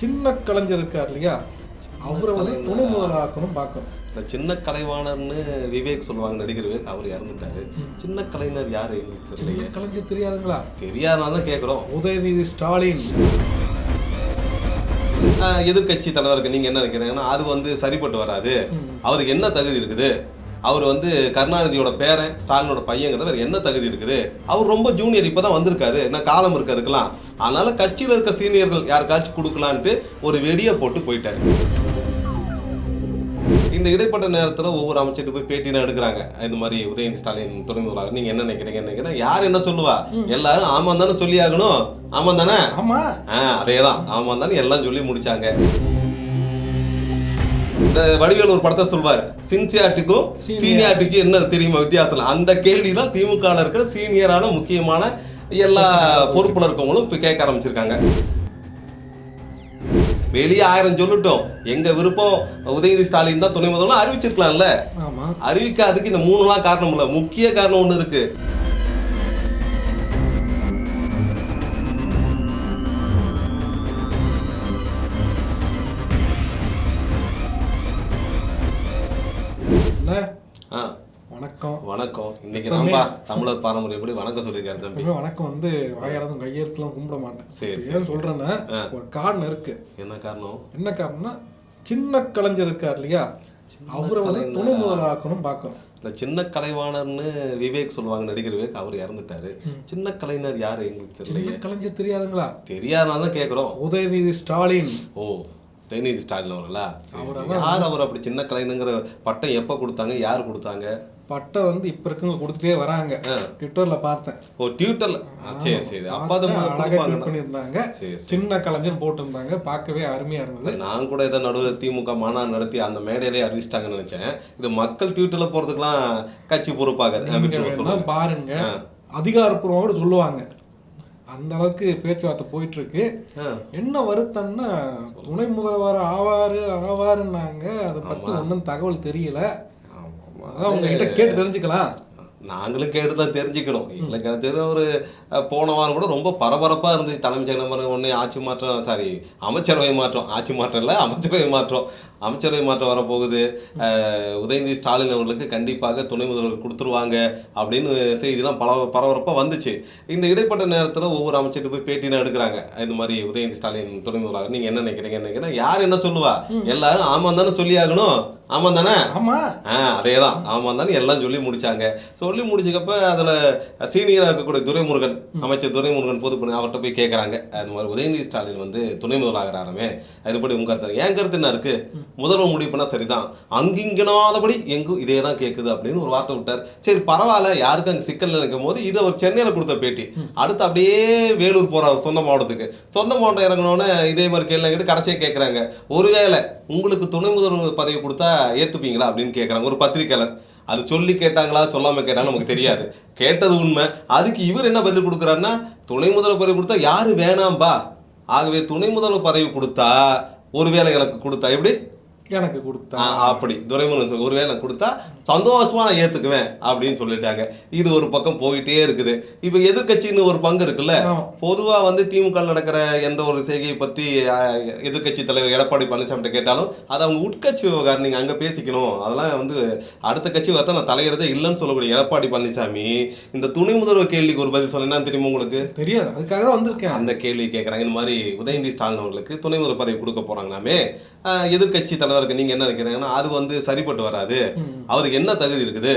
சின்ன கலைஞர் இருக்கார் இல்லையா? அவரை வந்து துணை முதலாக்கணும் பார்க்கணும். இந்த சின்ன கலைவாணர்னு விவேக் சொல்லுவாங்க நடிகர் அவர் இறந்துட்டாரு. சின்ன கலைஞர் யாரு எங்களுக்கு சின்ன தெரியலையே கலைஞர் தெரியாதுங்களா? தெரியாதனால தான் கேட்குறோம் உதயநிதி ஸ்டாலின். எதிர்கட்சி தலைவருக்கு நீங்க என்ன நினைக்கிறீங்கன்னா அது வந்து சரிப்பட்டு வராது. அவருக்கு என்ன தகுதி இருக்குது? அவர் வந்து கருணாநிதியோட பேரன் ஸ்டாலினோட பையங்கிறது வேற என்ன தகுதி இருக்குது? அவர் ரொம்ப ஜூனியர் இப்பதான் வந்திருக்காரு. என்ன காலம் இருக்கு அதுக்கெல்லாம் அதனால கட்சியில இருக்க சீனியர்கள் யாருக்காச்சும் கொடுக்கலான்ட்டு ஒரு வெடியை போட்டு போயிட்டாரு. இந்த இடைப்பட்ட நேரத்துல ஒவ்வொரு அமைச்சர்கிட்ட போய் பேட்டினா எடுக்கிறாங்க. இந்த மாதிரி உதயநிதி ஸ்டாலின் துணை முதல்வர். நீங்க என்ன நினைக்கிறீங்க நினைக்கிறேன் யார் என்ன சொல்லுவா? எல்லாரும் ஆமாம் தானே சொல்லி ஆகணும் ஆமாம் தானே? ஆமா. ஆ அதேதான். ஆமாம் தானே எல்லாம் சொல்லி முடிச்சாங்க. இந்த வடிவேல் ஒரு படத்தை சொல்வார். சின்சியாட்டிக்கும் Senior. சீனியாட்டிக்கும் என்ன தெரியுமா வித்தியாசம் அந்த கேள்வி தான் திமுக இருக்கிற சீனியரான முக்கியமான எல்லா பொறுப்புல இருக்கவங்களும் இப்ப கேட்க ஆரம்பிச்சிருக்காங்க. வெளியே ஆயிரம் சொல்லட்டும். எங்க விருப்பம் உதயநிதி ஸ்டாலின் தான் துணை முதல்வர். அறிவிச்சிருக்கலாம்ல. அறிவிக்காததுக்கு இந்த மூணுலாம் காரணம் இல்ல. முக்கிய காரணம் ஒண்ணு இருக்கு. வணக்கம். வணக்கம். இன்னைக்கு நாம தமிழர் பாரம்பரியப்படி வணக்கம் சொல்லியிருக்காரு தம்பி. வணக்கம் வந்து வாயாளதும் கையெழுத்துலாம் கும்பிட மாட்டேன். சரி, ஏன் சொல்றேன்னா ஒரு காரணம் இருக்கு. என்ன காரணம்? என்ன காரணம்னா சின்ன கலைஞர் இருக்கார் இல்லையா? அவரை வந்து துணை முதலாக்கணும் பார்க்கணும். இந்த சின்ன கலைவாணர்னு விவேக் சொல்லுவாங்க நடிகர் விவேக் அவர் இறந்துட்டாரு. சின்ன கலைஞர் யாரு எங்களுக்கு தெரியலையே. சின்ன கலைஞர் தெரியாதுங்களா? தெரியாதனால தான் கேட்குறோம் உதயநிதி ஸ்டாலின். ஓ உதயநிதி ஸ்டாலின் அவர்களா. யார் அவர் அப்படி சின்ன கலைஞங்கிற பட்டம் எப்போ கொடுத்தாங்க? யார் கொடுத்தாங்க? பட்டம் வந்து இப்ப இருக்கவங்க கொடுத்துட்டே வராங்க. ட்விட்டர்ல பார்த்தேன். ஓ டியூட்டர்ல ஆ, சரி சரி. அப்போ அது பார்த்தேன், அழகா கொடுப்பாங்க ட்வீட் பண்ணியிருந்தாங்க. சின்ன கலைஞர் போட்டிருந்தாங்க பார்க்கவே அருமையா இருந்தது. நான் கூட ஏதோ நடுவில் திமுக மாநாடு நடத்தி அந்த மேடையிலே அறிவிச்சிட்டாங்கன்னு நினைச்சேன். இது மக்கள் ட்விட்டர்ல போறதுக்கெல்லாம் கட்சி பொறுப்பாக பாருங்க. அதிகாரப்பூர்வமா கூட சொல்லுவாங்க. அந்த அளவுக்கு பேச்சுவார்த்தை போயிட்டு இருக்கு என்ன வருத்தம்னா துணை முதல்வர் ஆவாரு ஆவாருன்னாங்க. அதை பத்தி ஒன்றும் தகவல் தெரியல. அதான் உங்ககிட்ட கேட்டு தெரிஞ்சுக்கலாம். நாங்களும் கேட்டு தான் தெரிஞ்சுக்கிறோம் இல்லை தெரிஞ்ச ஒரு போன வாரம் கூட ரொம்ப பரபரப்பாக இருந்துச்சு. தலைமைச் செயலர் ஒன்று ஆட்சி மாற்றம் சாரி அமைச்சரவை மாற்றம். ஆட்சி மாற்றம் இல்லை அமைச்சரவை மாற்றம். அமைச்சரவை மாற்றம் வரப்போகுது. உதயநிதி ஸ்டாலின் அவர்களுக்கு கண்டிப்பாக துணை முதல்வர் கொடுத்துருவாங்க அப்படின்னு செய்திலாம் பல பரபரப்பாக வந்துச்சு. இந்த இடைப்பட்ட நேரத்தில் ஒவ்வொரு அமைச்சர்கிட்ட போய் பேட்டினா எடுக்கிறாங்க. இந்த மாதிரி உதயநிதி ஸ்டாலின் துணை முதல்வர் நீங்கள் என்ன நினைக்கிறீங்க நினைக்கிறேன். யார் என்ன சொல்லுவா? எல்லாரும் ஆமாம் தானே சொல்லி ஆகணும் ஆமாம் தானே ஆமா. ஆ அதே தான் ஆமாம் தானே எல்லாம் சொல்லி முடிச்சாங்க. சொல்லி முடிச்சக்கப்ப அதில் சீனியராக இருக்கக்கூடிய துரைமுருகன் அமைச்சர் துரைமுருகன் பொது அவர்கிட்ட போய் கேட்குறாங்க அது மாதிரி உதயநிதி ஸ்டாலின் வந்து துணை முதலாகிறாரமே அதுபடி உங்க கருத்து என் கருத்து என்ன இருக்கு? முதல்வர் முடிவு பண்ணால் சரிதான். அங்கிங்கனாதபடி எங்கும் இதே தான் கேட்குது அப்படின்னு ஒரு வார்த்தை விட்டார். சரி பரவாயில்ல. யாருக்கும் அங்கே சிக்கல் நினைக்கும் போது இது அவர் சென்னையில் கொடுத்த பேட்டி. அடுத்து அப்படியே வேலூர் போகிறார் சொந்த மாவட்டத்துக்கு. சொந்த மாவட்டம் இறங்கினோன்னே இதே மாதிரி கேள்வி கேட்டு கடைசியாக கேட்குறாங்க ஒருவேளை உங்களுக்கு துணை முதல்வர் பதவி கொடுத்தா ஏற்றுப்பீங்களா அப்படின்னு கேட்குறாங்க ஒரு பத்திரிக்கையாளர் அது சொல்லி கேட்டாங்களா சொல்லாமல் கேட்டாலும் நமக்கு தெரியாது. கேட்டது உண்மை. அதுக்கு இவர் என்ன பதில் கொடுக்குறாருன்னா துணை முதல்வர் பதவி கொடுத்தா யாரு வேணாம்பா? ஆகவே துணை முதல்வர் பதவி கொடுத்தா ஒருவேளை எனக்கு கொடுத்தா எப்படி? எனக்கு கொடுத்தா. அப்படி. துரைமுருகன் ஒருவேளை கொடுத்தா சந்தோஷமா நான் ஏத்துக்குவேன் அப்படின்னு சொல்லிட்டாங்க. இது ஒரு பக்கம் போயிட்டே இருக்குது. இப்போ எதிர்க்கட்சின்னு ஒரு பங்கு இருக்குல்ல. பொதுவா வந்து திமுக நடக்கிற எந்த ஒரு செய்கையை பத்தி எதிர்கட்சி தலைவர் எடப்பாடி பழனிசாமி கேட்டாலும் அது அவங்க உட்கட்சி விவகாரம் நீங்க அங்க பேசிக்கணும். அதெல்லாம் வந்து அடுத்த கட்சி பார்த்தா நான் தலையிறதே இல்லைன்னு சொல்லக்கூடிய எடப்பாடி பழனிசாமி இந்த துணை முதல்வர் கேள்விக்கு ஒரு பதில் சொன்னா தெரியுமா உங்களுக்கு? தெரியாது. அதுக்காக தான் வந்திருக்கேன். அந்த கேள்வி கேட்குறாங்க. இந்த மாதிரி உதயநிதி ஸ்டாலின் அவர்களுக்கு துணை முதல்வர் பதவி கொடுக்க போறாங்களாமே. ஆஹ் எதிர்க்கட்சி நீங்க என்ன நினைக்கிறீங்கன்னா அது வந்து சரிப்பட்டு வராது. அவருக்கு என்ன தகுதி இருக்குது?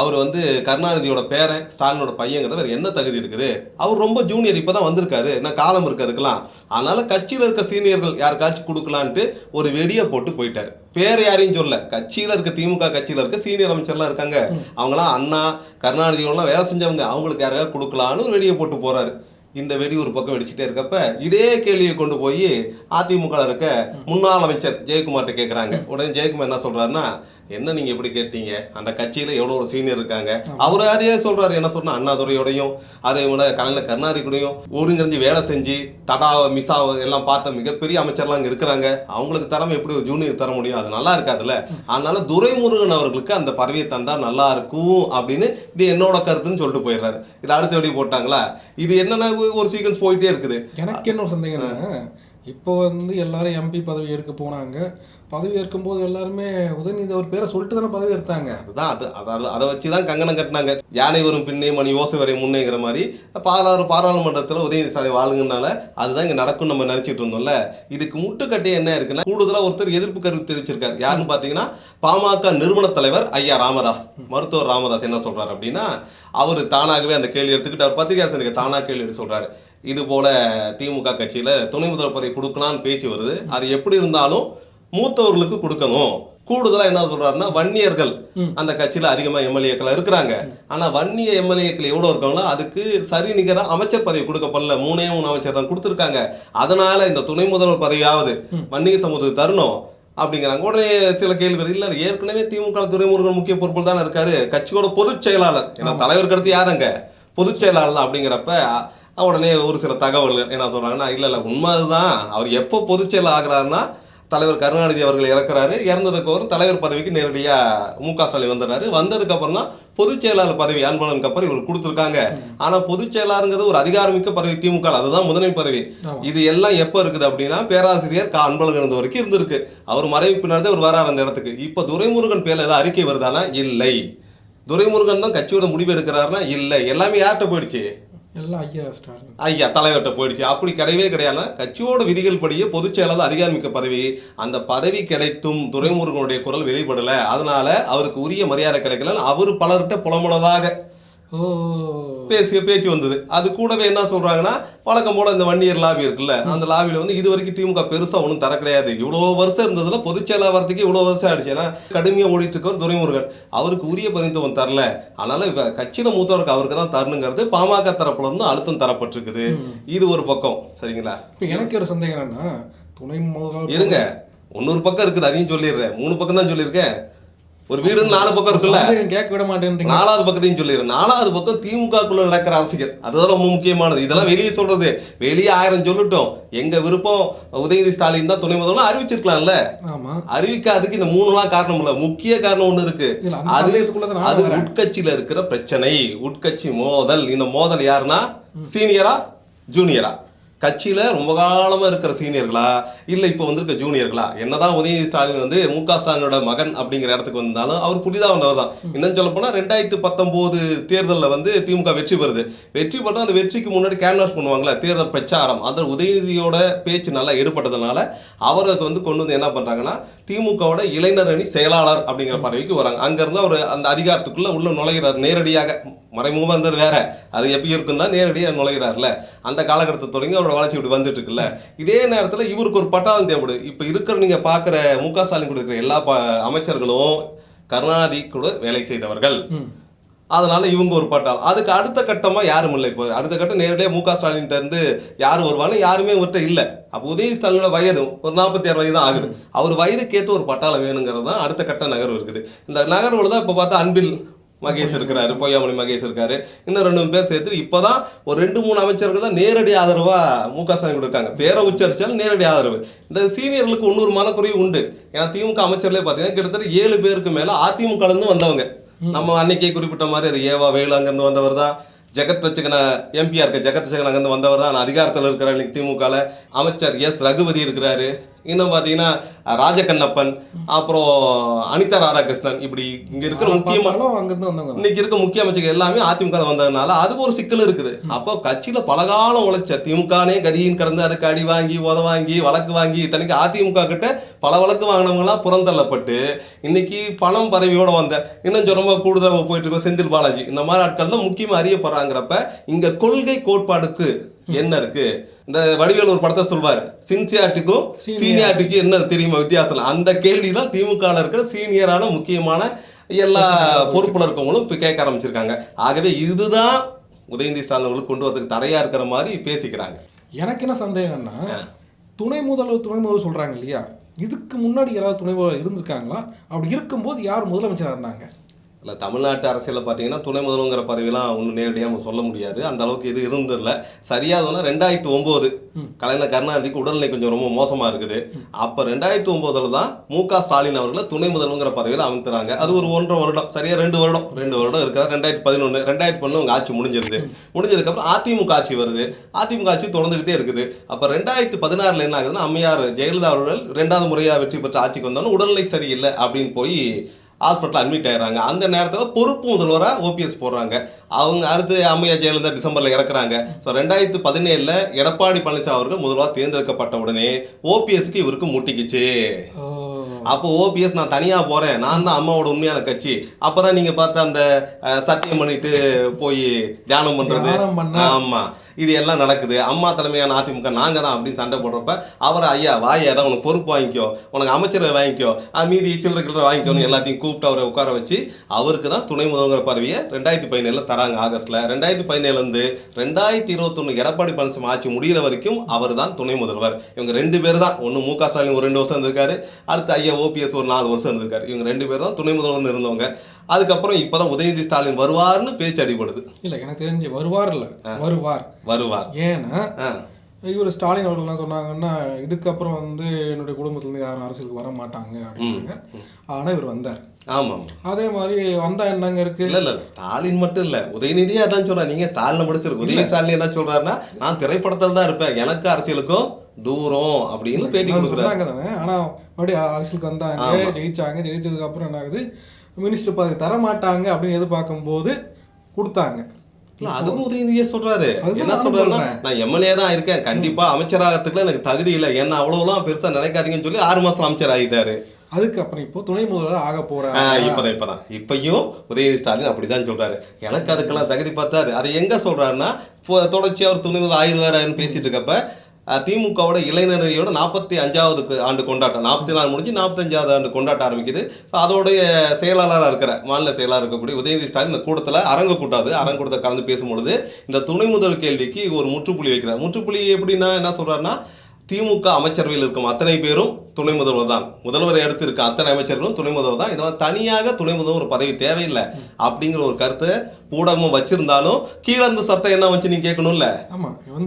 அவர் வந்து கருணாநிதியோட பேரன் ஸ்டாலினோட பையங்கிறத வேறு என்ன தகுதி இருக்குது? அவர் ரொம்ப ஜூனியர் இப்பதான் வந்திருக்காரு. என்ன காலம் இருக்கு அதுக்கெல்லாம்? அதனால கட்சியில இருக்க சீனியர்கள் யாருக்காச்சும் கொடுக்கலான்ட்டு ஒரு வெடியை போட்டு போயிட்டாரு. பேர் யாரையும் சொல்ல கட்சியில இருக்க திமுக கட்சியில இருக்க சீனியர் அமைச்சர்லாம் இருக்காங்க. அவங்களாம் அண்ணா கருணாநிதியோடலாம் வேலை செஞ்சவங்க. அவங்களுக்கு யாராவது கொடுக்கலான்னு ஒரு வெடியை போட்டு போறாரு. இந்த வெடி ஒரு பக்கம் வெடிச்சுட்டே இருக்கப்ப இதே கேள்வியை கொண்டு போய் அதிமுக இருக்க முன்னாள் அமைச்சர் ஜெயக்குமார்கிட்ட கேட்குறாங்க உடனே ஜெயக்குமார் என்ன சொல்றாருன்னா என்ன நீங்க எப்படி கேட்டீங்க? அந்த கட்சியில எவ்வளோ ஒரு சீனியர் இருக்காங்க. அவர் அதே சொல்றாரு என்ன சொன்னா அண்ணாதுரையோடையும் அதே போல கலைஞர் கருணாநிதி கூடயும் வேலை செஞ்சு தடாவை மிசாவை எல்லாம் பார்த்த மிகப்பெரிய அமைச்சர்லாம் அங்கே இருக்கிறாங்க. அவங்களுக்கு தரம் எப்படி ஒரு ஜூனியர் தர முடியும்? அது நல்லா இருக்காதுல்ல? அதனால துரைமுருகன் அவர்களுக்கு அந்த பறவையை தந்தா நல்லா இருக்கும் அப்படின்னு இது என்னோட கருத்துன்னு சொல்லிட்டு போயிடுறாரு. இது அடுத்த வெடி போட்டாங்களா? இது என்னன்னா ஒரு சீக்வன்ஸ் போயிட்டே இருக்குது. எனக்கு என்ன ஒரு சந்தேகம் இப்போ வந்து எல்லாரும் எம்பி பதவி எடுக்க போனாங்க. பதவி ஏற்கும் போது எல்லாருமே உதயநிதி அவர் பேரை சொல்லிட்டு தானே பதவி எடுத்தாங்க அதுதான் அது அதாவது அதை வச்சு தான் கங்கணம் கட்டினாங்க. யானை வரும் பின்னே மணி ஓசை வரை முன்னேங்கிற மாதிரி. பாராளு பாராளுமன்றத்தில் உதயநிதி ஸ்டாலின் வாழுங்கனால அதுதான் இங்கே நடக்கும் நம்ம நினச்சிட்டு இருந்தோம்ல. இதுக்கு முட்டுக்கட்டே என்ன இருக்குன்னா கூடுதலாக ஒருத்தர் எதிர்ப்பு கருத்து தெரிவிச்சிருக்காரு. யாருன்னு பார்த்தீங்கன்னா பாமக நிறுவன தலைவர் ஐயா ராமதாஸ் மருத்துவர் ராமதாஸ் என்ன சொல்கிறார் அப்படின்னா அவர் தானாகவே அந்த கேள்வி எடுத்துக்கிட்டு அவர் பத்திரிகாசனுக்கு தானாக கேள்வி எடுத்து சொல்கிறாரு இது போல திமுக கட்சியில துணை முதல்வர் பதவி கொடுக்கலாம்னு பேச்சு வருது. அது எப்படி இருந்தாலும் மூத்தவர்களுக்கு கொடுக்கணும். கூடுதலா என்ன சொல்றாருன்னா வன்னியர்கள் அந்த கட்சியில அதிகமா எம்எல்ஏக்கள் இருக்கிறாங்க. ஆனா வன்னிய எம்எல்ஏக்கள் எவ்வளவு இருக்காங்களோ அதுக்கு சரி நிகரா அமைச்சர் பதவி கொடுக்கப்படல. மூணே மூணு அமைச்சர் தான் கொடுத்துருக்காங்க. அதனால இந்த துணை முதல்வர் பதவியாவது வன்னிய சமூகத்துக்கு தரணும் அப்படிங்கிறாங்க. உடனே சில கேள்விகள் இல்ல ஏற்கனவே திமுக துறைமுருகன் முக்கிய பொறுப்பில் தானே இருக்காரு. கட்சியோட பொதுச் செயலாளர் ஏன்னா தலைவருக்கு அடுத்து யாருங்க பொதுச் செயலாளர் அப்படிங்கிறப்ப உடனே ஒரு சில தகவல்கள் என்ன சொல்றாங்கன்னா இல்ல இல்ல உண்மை அதுதான் அவர் எப்போ பொதுச் செயலர் ஆகுறாருன்னா தலைவர் கருணாநிதி அவர்கள் இறக்குறாரு. இறந்ததுக்கு அப்புறம் தலைவர் பதவிக்கு நேரடியா மு க ஸ்டாலின் வந்துடுறாரு வந்ததுக்கு அப்புறம் தான் பொதுச் செயலாளர் பதவி அன்பழகனுக்கு அப்புறம் இவர் கொடுத்துருக்காங்க. ஆனா பொதுச் செயலாளருங்கிறது ஒரு அதிகாரமிக்க பதவி திமுக. அதுதான் முதன்மை பதவி. இது எல்லாம் எப்போ இருக்குது அப்படின்னா பேராசிரியர் கா. அன்பழகன் இருந்த வரைக்கும் இருந்திருக்கு. அவர் மறைவு பின்னாடி அவர் வராரு அந்த இடத்துக்கு. இப்போ துரைமுருகன் பேர்ல ஏதாவது அறிக்கை வருதானா இல்லை. துரைமுருகன் தான் கட்சியோட முடிவு எடுக்கிறாருன்னா இல்லை. எல்லாமே யார்கிட்ட போயிடுச்சு. எல்லாம் ஐயா ஸ்டாலின் ஐயா தலைவர்கிட்ட போயிடுச்சு. அப்படி கிடையவே கிடையாது கட்சியோட விதிகள் படியே பொதுச் செயலாளர் அதிகாரமிக்க பதவி அந்த பதவி கிடைத்தும் துரைமுருகனுடைய குரல் வெளிப்படலை. அதனால அவருக்கு உரிய மரியாதை கிடைக்கல அவர் பலர்கிட்ட புலமுனதாக பேசிய பேச்சு வந்தது. அது கூடவே என்ன சொல்றாங்கன்னா வழக்கம் போல இந்த வன்னியர் லாபி இருக்குல்ல அந்த லாபியில வந்து இது வரைக்கும் திமுக பெருசா ஒன்றும் தர கிடையாது. இவ்வளோ வருஷம் இருந்ததுல பொதுச் செயலாளர் வரதுக்கு இவ்வளோ வருஷம் ஆயிடுச்சு. ஏன்னா கடுமையா ஓடிட்டு இருக்கவர் துரைமுருகன். அவருக்கு உரிய பரிந்துவம் தரல. அதனால கட்சியில மூத்தவருக்கு அவருக்கு தான் தரணுங்கிறது பாமக தரப்புல இருந்து அழுத்தம் தரப்பட்டிருக்குது. இது ஒரு பக்கம். சரிங்களா? இப்போ எனக்கு ஒரு சந்தேகம் என்னன்னா துணை முதல்வர் இருங்க. இன்னொரு பக்கம் இருக்குது. அதையும் சொல்லிடுறேன். மூணு பக்கம் தான் சொல்லியிருக்கேன். ஒரு வீடுன்னு நாலு பக்கம் இருக்குல்ல? கேட்க விட மாட்டேன்றீங்க. நாலாவது பக்கத்தையும் சொல்லிடுறேன் நாலாவது பக்கம் திமுகக்குள்ள நடக்கிற அரசியல். அதுதான் ரொம்ப முக்கியமானது. இதெல்லாம் வெளியே சொல்றது. வெளியே ஆயிரம் சொல்லட்டும். எங்க விருப்பம் உதயநிதி ஸ்டாலின் தான் துணை முதல்வர் அறிவிச்சிருக்கலாம்ல? ஆமா. அறிவிக்காததுக்கு இந்த மூணுலாம் காரணம் இல்ல. முக்கிய காரணம் ஒண்ணு இருக்கு. அது அது உட்கட்சியில இருக்கிற பிரச்சனை. உட்கட்சி மோதல். இந்த மோதல் யாருன்னா? சீனியரா? ஜூனியரா? கட்சியில ரொம்ப காலமா இருக்கிற சீனியர்களா? இல்ல இப்ப வந்திருக்க ஜூனியர்களா? என்னதான் உதயநிதி ஸ்டாலின் வந்து மு க ஸ்டாலினோட மகன் அப்படிங்கிற இடத்துக்கு வந்தாலும் அவர் புதிதா வந்தவர் தான் இன்னும் சொல்ல போனா ரெண்டாயிரத்தி பத்தொன்பது தேர்தலில் வந்து திமுக வெற்றி பெறுது. வெற்றி பெற்றா அந்த வெற்றிக்கு முன்னாடி கேன்வாஸ் பண்ணுவாங்கல்ல தேர்தல் பிரச்சாரம். அந்த உதயநிதியோட பேச்சு நல்லா எடுபட்டதுனால அவருக்கு வந்து கொண்டு வந்து என்ன பண்றாங்கன்னா திமுகவோட இளைஞர் அணி செயலாளர் அப்படிங்கிற பதவிக்கு வராங்க. அங்க இருந்து அவர் அந்த அதிகாரத்துக்குள்ள உள்ள நுழைகிறார் நேரடியாக. மறைமுகமா இருந்தது வேற. அது எப்படி இருக்குன்னா நேரடியாக நுழைகிறார்ல அந்த காலகட்டத்தை தொடங்கி அவரோட வளர்ச்சி இப்படி வந்துட்டு இருக்குல்ல. இதே நேரத்துல இவருக்கு ஒரு பட்டாளம் தேவைப்படுது இப்ப இருக்கிற நீங்க பாக்குற மு க ஸ்டாலின் கூட இருக்கிற எல்லா ப- அமைச்சர்களும் கருணாநிதி கூட வேலை செய்தவர்கள். அதனால இவங்க ஒரு பட்டாளம். அதுக்கு அடுத்த கட்டமா யாரும் இல்லை இப்போ. அடுத்த கட்டம் நேரடியாக மு க ஸ்டாலின்ட்ட இருந்து யார் வருவாங்க யாருமே இவர்கிட்ட இல்லை. அப்போ உதயநிதி ஸ்டாலினோட வயது ஒரு நாற்பத்தி ஆறு வயது தான் ஆகுது. அவர் வயதுக்கேற்ற ஒரு பட்டாளம் வேணுங்கிறது தான் அடுத்த கட்ட நகர்வு இருக்குது. இந்த நகர்வுல தான் இப்போ பார்த்தா அன்பில் மகேஷ் இருக்கிறாரு பொய்யாமொழி மகேஷ் இருக்காரு. இன்னும் ரெண்டு பேர் சேர்த்து இப்போதான் ஒரு ரெண்டு மூணு அமைச்சர்கள் தான் நேரடி ஆதரவா மு க ஸ்டாலின் கொடுக்காங்க. பேரை உச்சரிச்சாலும் நேரடி ஆதரவு. இந்த சீனியர்களுக்கு இன்னொரு மனக்குறைவு உண்டு. ஏன்னா திமுக அமைச்சர்களே பார்த்தீங்கன்னா கிட்டத்தட்ட ஏழு பேருக்கு மேல அதிமுக ல இருந்து வந்தவங்க. நம்ம அன்னைக்கே குறிப்பிட்ட மாதிரி அது ஏவா வேலு அங்கேருந்து வந்தவர் தான். ஜெகத் ரச்சகன எம்பியா இருக்க ஜெகத் ரச்சகன் அங்கேருந்து வந்தவர் தான். அதிகாரத்தில் இருக்கிறார் இன்னைக்கு திமுகல அமைச்சர் எஸ் ரகுபதி இருக்கிறாரு. இன்னும் பார்த்தீங்கன்னா ராஜகண்ணப்பன் அப்புறம் அனிதா ராதாகிருஷ்ணன் இப்படி இங்க இருக்கிற முக்கியமா பார்த்தாலும் அங்கிருந்து வந்தவங்க தான். இன்னைக்கு இருக்க முக்கிய அமைச்சர்கள் எல்லாமே அதிமுக வந்ததுனால அதுக்கு ஒரு சிக்கல் இருக்குது. அப்போ கட்சியில பலகாலம் உழைச்ச திமுகனே கதியின் கடந்து அதுக்கு அடி வாங்கி உத வாங்கி வழக்கு வாங்கி இத்தனைக்கு அதிமுக கிட்ட பல வழக்கு வாங்கினவங்களாம் புறந்தள்ளப்பட்டு இன்னைக்கு பணம் பதவியோட வந்த இன்னும் சொன்னமா கூடுதலாக போயிட்டு இருக்க செந்தில் பாலாஜி. இந்த மாதிரி ஆட்கள் தான் முக்கியமா அறியப்படுறாங்கிறப்ப இங்க கொள்கை கோட்பாடுக்கு என்ன இருக்கு? இந்த வடிவேல் ஒரு படத்தை சொல்வாரு. சின்சியாட்டிக்கும் Senior. சீனியாரிட்டிக்கு என்ன தெரியுமா வித்தியாசம் அந்த கேள்வி தான் திமுக இருக்கிற சீனியரான முக்கியமான எல்லா பொறுப்புல இருக்கவங்களும் இப்போ கேட்க ஆரம்பிச்சிருக்காங்க. ஆகவே இதுதான் உதயநிதி ஸ்டாலின் அவர்களுக்கு கொண்டு வரதுக்கு தடையா இருக்கிற மாதிரி பேசிக்கிறாங்க. எனக்கு என்ன சந்தேகம்னா துணை முதல்வர் துணை முதல்வர் சொல்றாங்க இல்லையா? இதுக்கு முன்னாடி யாராவது துணை முதல்வர் இருந்திருக்காங்களா? அப்படி இருக்கும்போது யார் முதலமைச்சராக இருந்தாங்க? இல்லை தமிழ்நாட்டு அரசியலில் பார்த்தீங்கன்னா துணை முதல்வங்கிற பதவியெல்லாம் ஒன்றும் நேரடியாக நம்ம சொல்ல முடியாது. அந்த அளவுக்கு இது இருந்தில்ல சரியாக சொன்னால் ரெண்டாயிரத்தி ஒம்பது. கலைஞர் கருணாநிதிக்கு உடல்நிலை கொஞ்சம் ரொம்ப மோசமாக இருக்குது. அப்போ ரெண்டாயிரத்தி ஒம்போதில் தான் மு க. ஸ்டாலின் அவர்களை துணை முதல்வங்கிற பதவியில் அமைத்துறாங்க அது ஒரு ஒன்றரை வருடம். சரியா ரெண்டு வருடம். ரெண்டு வருடம் இருக்கிற ரெண்டாயிரத்தி பதினொன்று ரெண்டாயிரத்தி பதினொன்று உங்கள் ஆட்சி முடிஞ்சிருது. முடிஞ்சதுக்கப்புறம் அதிமுக ஆட்சி வருது. அதிமுக ஆட்சி தொடர்ந்துகிட்டே இருக்குது. அப்போ ரெண்டாயிரத்தி பதினாறில் என்ன ஆகுதுன்னா அம்மையார் ஜெயலலிதா அவர்கள் ரெண்டாவது முறையாக வெற்றி பெற்ற ஆட்சிக்கு வந்தோன்னு உடல்நிலை சரியில்லை அப்படின்னு போய் ஹாஸ்பிட்டல் அட்மிட் ஆயிடுறாங்க. அந்த நேரத்தில் பொறுப்பு முதல்வராக ஓபிஎஸ் போடுறாங்க. அவங்க அடுத்து அம்மையா ஜெயலலிதா டிசம்பரில் இறக்குறாங்க. ஸோ ரெண்டாயிரத்து பதினேழில் எடப்பாடி பழனிசாமி அவர்கள் முதல்வராக தேர்ந்தெடுக்கப்பட்ட உடனே ஓபிஎஸ்க்கு இவருக்கு முட்டிக்கிச்சு. அப்போ ஓபிஎஸ் நான் தனியாக போகிறேன் நான் தான் அம்மாவோட உண்மையான கட்சி. அப்போ தான் நீங்கள் பார்த்த அந்த சத்தியம் பண்ணிட்டு போய் தியானம் பண்ணுறது. ஆமாம் இது எல்லாம் நடக்குது. அம்மா தலைமையான அதிமுக நாங்கள் தான் அப்படின்னு சண்டை போடுறப்ப அவர் ஐயா வாயை ஏதாவது உனக்கு பொறுப்பு வாங்கிக்கோ. உனக்கு அமைச்சரை வாங்கிக்கோ. மீதி சில்லறை கிளற வாங்கிக்கோன்னு எல்லாத்தையும் கூப்பிட்டு அவரை உட்கார வச்சு அவருக்கு தான் துணை முதல்வர் பதவியை ரெண்டாயிரத்தி பதினேழில் தராங்க ஆகஸ்ட்டில் ரெண்டாயிரத்தி பதினேழுலேருந்து ரெண்டாயிரத்தி இருபத்தொன்று எடப்பாடி பழனிசாமி ஆட்சி முடிகிற வரைக்கும் அவர் தான் துணை முதல்வர். இவங்க ரெண்டு பேர் தான். ஒன்று மு க ஸ்டாலின் ஒரு ரெண்டு வருஷம் இருந்திருக்காரு. அடுத்து ஐயா ஓபிஎஸ் ஒரு நாலு வருஷம் இருந்திருக்காரு. இவங்க ரெண்டு பேர் தான் துணை முதல்வர்னு இருந்தவங்க. அதுக்கப்புறம் இப்போ தான் உதயநிதி ஸ்டாலின் வருவார்னு பேச்சு அடிபடுது. இல்ல எனக்கு தெரிஞ்சு வருவார் இல்ல வருவார். வருவார். ஏன்னா இவர் ஸ்டாலின் அவர்கள் என்ன சொன்னாங்கன்னா இதுக்கப்புறம் வந்து என்னுடைய குடும்பத்திலேருந்து யாரும் அரசியலுக்கு வர மாட்டாங்க அப்படின்னாங்க. ஆனா இவர் வந்தார். ஆமாம். அதே மாதிரி வந்தா என்னங்க இருக்கு? இல்ல இல்ல ஸ்டாலின் மட்டும் இல்ல. உதயநிதியே அதான் சொல்றா நீங்க ஸ்டாலின் முடிச்சிருக்கு உதய ஸ்டாலின் என்ன சொல்றாருன்னா நான் திரைப்படத்தில் தான் இருப்பேன். எனக்கு அரசியலுக்கும் தூரம் அப்படின்னு பேட்டி கொடுக்குறாரு. சொன்னாங்க தானே ஆனா மறுபடியும் அரசியலுக்கு வந்தாங்க ஜெயிச்சாங்க. ஜெயிச்சதுக்கு அப்புறம் என்ன ஆகுது மினிஸ்டர் பதவி தர மாட்டாங்க அப்படின்னு எதிர்பார்க்கும் போது கொடுத்தாங்க அதுவும் உதயநிதியே சொல்றாரு. என்ன சொல்றாருன்னா. நான் எம்எல்ஏ தான் இருக்கேன். கண்டிப்பா அமைச்சராகிறதுக்குலாம் எனக்கு தகுதி இல்லை. என்ன அவ்வளவுலாம் பெருசா நினைக்காதீங்கன்னு சொல்லி ஆறு மாசம் அமைச்சர் ஆகிட்டாரு. அதுக்கப்புறம் இப்போ துணை முதல்வர் ஆக ஆ, இப்பதான் இப்பதான். இப்பயும் உதயநிதி ஸ்டாலின் அப்படிதான் சொல்றாரு. எனக்கு அதுக்கெல்லாம் தகுதி பார்த்தாரு அதை எங்க சொல்றாருன்னா தொடர்ச்சியா அவர் துணை முதல் ஆயிரம் பேசிட்டு இருக்கப்ப திமுகவோட இளைஞரையோட நாற்பத்தி அஞ்சாவது ஆண்டு கொண்டாட்டம். நாற்பத்தி நாலு முடிஞ்சு நாற்பத்தஞ்சாவது ஆண்டு கொண்டாட்டம் ஆரம்பிக்குது. ஸோ அதோடைய செயலாளராக இருக்கிற மாநில செயலாளர் இருக்கக்கூடிய உதயநிதி ஸ்டாலின் இந்த கூட்டத்தில் அரங்க கூட்டாது. அரங்கூட்டத்தை கலந்து பேசும்பொழுது இந்த துணை முதல் கேள்விக்கு ஒரு முற்றுப்புள்ளி வைக்கிறார். முற்றுப்புள்ளி எப்படின்னா என்ன சொல்கிறாருன்னா திமுக அமைச்சரவையில் இருக்கும் அத்தனை பேரும் துணை முதல்வர் தான். முதல்வரை அடுத்து இருக்க அத்தனை அமைச்சர்களும் துணை முதல்வர் தான். இதனால் தனியாக துணை முதல்வர் ஒரு பதவி தேவையில்லை அப்படிங்கிற ஒரு கருத்தை ஊடகமும் வச்சிருந்தாலும் கீழே இருந்து சத்தம் என்ன வச்சு நீங்க கேட்கணும்ல?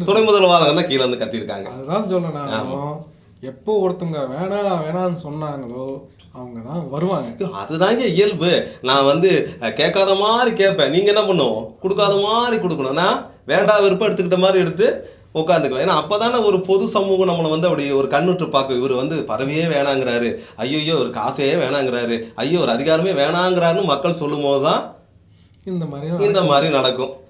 துணை முதல்வர் தான் கீழே இருந்து கத்திருக்காங்க. அதுதான் நானும் எப்போ ஒருத்தங்க வேணாம் வேணாம்னு சொன்னாங்களோ அவங்க தான் வருவாங்க. அதுதாங்க இயல்பு. நான் வந்து கேட்காத மாதிரி கேட்பேன். நீங்க என்ன பண்ணும்? கொடுக்காத மாதிரி கொடுக்கணும். நான் வேண்டாம் விருப்பம் எடுத்துக்கிட்ட மாதிரி எடுத்து உட்காந்துக்குவேன் ஏன்னா அப்பதானே ஒரு பொது சமூகம் நம்மளை வந்து அப்படி ஒரு கண்ணுற்று பார்க்கும். இவர் வந்து பதவியே வேணாங்கிறாரு. ஐயோ ஒரு காசையே வேணாங்கிறாரு. ஐயோ ஒரு அதிகாரமே வேணாங்கிறாருன்னு மக்கள் சொல்லும் போது தான் இந்த மாதிரி இந்த மாதிரி நடக்கும்.